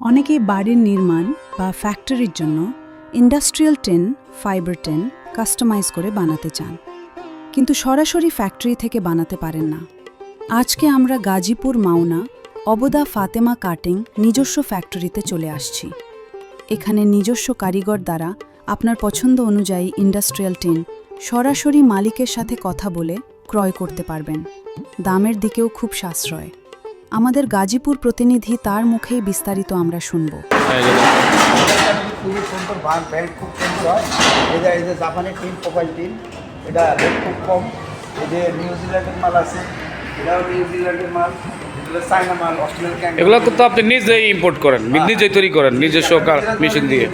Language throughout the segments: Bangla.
অনেকেই বাড়ির নির্মাণ বা ফ্যাক্টরির জন্য industrial tent fibre tent customise করে বানাতে চান। কিন্তু সরাসরি ফ্যাক্টরি থেকে বানাতে পারেন না। আজকে আমরা গাজীপুর মাওনা, অবদা ফাতেমা কাটিং নিজস্ব ফ্যাক্টরিতে চলে আসছি। এখানে নিজস্ব কারিগর দ্বারা আপনার পছন্দ অনুযায়ী ইন্ডাস্ট্রিয়াল টিন সরাসরি মালিকের সাথে কথা বলে ক্রয় করতে পারবেন। দামের দিকেও খুব সাশ্রয়। আমাদের গাজীপুর প্রতিনিধি তার মুখেই বিস্তারিত আমরা শুনব। এই খুবই সুন্দর ভাগ ব্যান্ড খুব সুন্দর হয়। এটা এই যে জাপানের টিম প্রোফাইল টিম এটা রেট খুব কম। এই যে নিউজিল্যান্ডের মাল আছে এটাও নিউজিল্যান্ডের মাল। এগুলো চায়না মাল অস্ট্রেলিয়ান ক্যান্ড এগুলো তো আপনি নিজেই ইম্পোর্ট করেন নিজেই তৈরি করেন নিজস্ব মেশিন দিয়ে।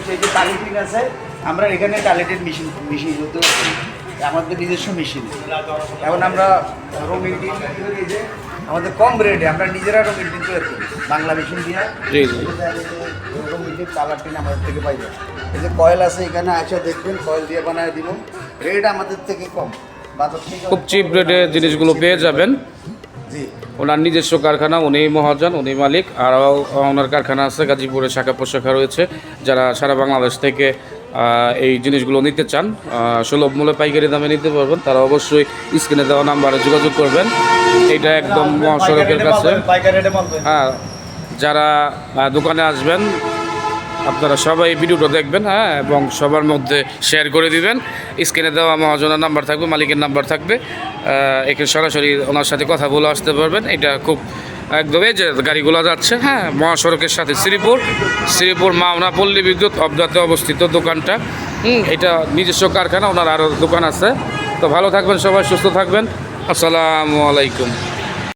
আছে আমরা এখানে টালিটিন মেশিন মেশিন আমাদের নিজস্ব মেশিন এখন আমরা রঙিন টিন আমাদের কম রেটে আমরা নিজেরা রঙিন টিন তৈরি করি। বাংলা মেশিন দিয়ে জি কালার টিন আমাদের থেকে পাইবেন এই যে কয়েল আছে এখানে আসা দেখবেন কয়েল দিয়ে বানায় দিব। রেট আমাদের থেকে কম। খুব চিপ রেটে জিনিসগুলো পেয়ে যাবেন। ওনার নিজস্ব কারখানা উনি মহাজন উনি মালিক। আর ওনার কারখানা আছে গাজীপুরে শাখা প্রশাখা রয়েছে। যারা সারা বাংলাদেশ থেকে এই জিনিসগুলো নিতে চান সুলভ মূল্যে পাইকারি দামে নিতে পারবেন। তারা অবশ্যই স্ক্রিনে দেওয়া নাম্বারে যোগাযোগ করবেন। এটা একদম মহাসড়কের কাছে। হ্যাঁ যারা দোকানে আসবেন আপনারা সবাই ভিডিওটা দেখবেন হ্যাঁ এবং সবার মধ্যে শেয়ার করে দিবেন। স্ক্রিনে দেওয়া মহাজনের নাম্বার থাকবে মালিকের নাম্বার থাকবে। এখানে সরাসরি ওনার সাথে কথা বলে আসতে পারবেন। এটা খুব একদম এই যে গাড়িগুলো যাচ্ছে। হ্যাঁ। মহাসড়কের সাথে শ্রীপুর শ্রীপুর মাওনা পল্লী বিদ্যুৎ অবদাতে অবস্থিত দোকানটা। হুম। এটা নিজস্ব কারখানা ওনার আরও দোকান আছে। তো ভালো থাকবেন সবাই সুস্থ থাকবেন। আসসালামু আলাইকুম।